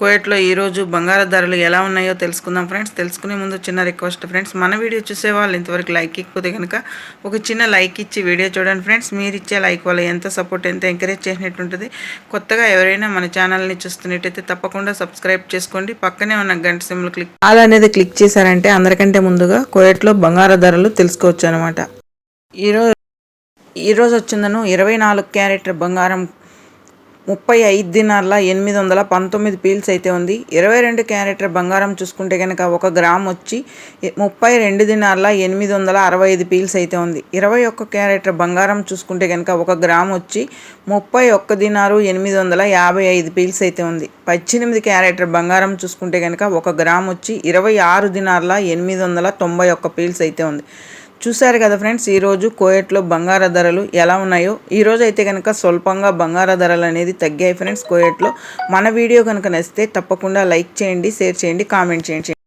కోయట్లో ఈరోజు బంగారు ధరలు ఎలా ఉన్నాయో తెలుసుకుందాం ఫ్రెండ్స్. తెలుసుకునే ముందు చిన్న రిక్వెస్ట్ ఫ్రెండ్స్. మన వీడియో చూసే వాళ్ళు ఇంతవరకు లైక్ ఇకపోతే కనుక ఒక చిన్న లైక్ ఇచ్చి వీడియో చూడండి ఫ్రెండ్స్. మీరు ఇచ్చే లైక్ వల్ల ఎంత సపోర్ట్ ఎంత ఎంకరేజ్ చేసినట్టు ఉంటుంది. కొత్తగా ఎవరైనా మన ఛానల్ని చూస్తున్నట్టయితే తప్పకుండా సబ్స్క్రైబ్ చేసుకోండి. పక్కనే ఉన్న గంట సింబల్ క్లిక్ ఆల్ అనేది క్లిక్ చేశారంటే అందరికంటే ముందుగా కోయట్లో బంగారు ధరలు తెలుసుకోవచ్చు అనమాట ఈరోజు ఈరోజు వచ్చిందను ఇరవై నాలుగు క్యారెట్ బంగారం ముప్పై ఐదు దినాల ఎనిమిది వందల పంతొమ్మిది పీల్స్ అయితే ఉంది. ఇరవై రెండు క్యారెటర్ బంగారం చూసుకుంటే కనుక ఒక గ్రామ్ వచ్చి ముప్పై రెండు దినాల ఎనిమిది వందల అరవై ఐదు పీల్స్ అయితే ఉంది. ఇరవై ఒక్క క్యారెటర్ బంగారం చూసుకుంటే కనుక ఒక గ్రామ్ వచ్చి ముప్పై ఒక్క దినారు ఎనిమిది వందల యాభై ఐదు పీల్స్ అయితే ఉంది. పద్దెనిమిది క్యారెటర్ బంగారం చూసుకుంటే కనుక ఒక గ్రామ్ వచ్చి ఇరవై ఆరు దినాల ఎనిమిది వందల తొంభై ఒక్క పీల్స్ అయితే ఉంది. చూశారు కదా ఫ్రెండ్స్ ఈరోజు కోయట్లో బంగార ధరలు ఎలా ఉన్నాయో. ఈరోజు అయితే కనుక స్వల్పంగా బంగార ధరలు అనేది తగ్గాయి ఫ్రెండ్స్ కోయట్లో. మన వీడియో కనుక నచ్చితే తప్పకుండా లైక్ చేయండి షేర్ చేయండి కామెంట్ చేయండి.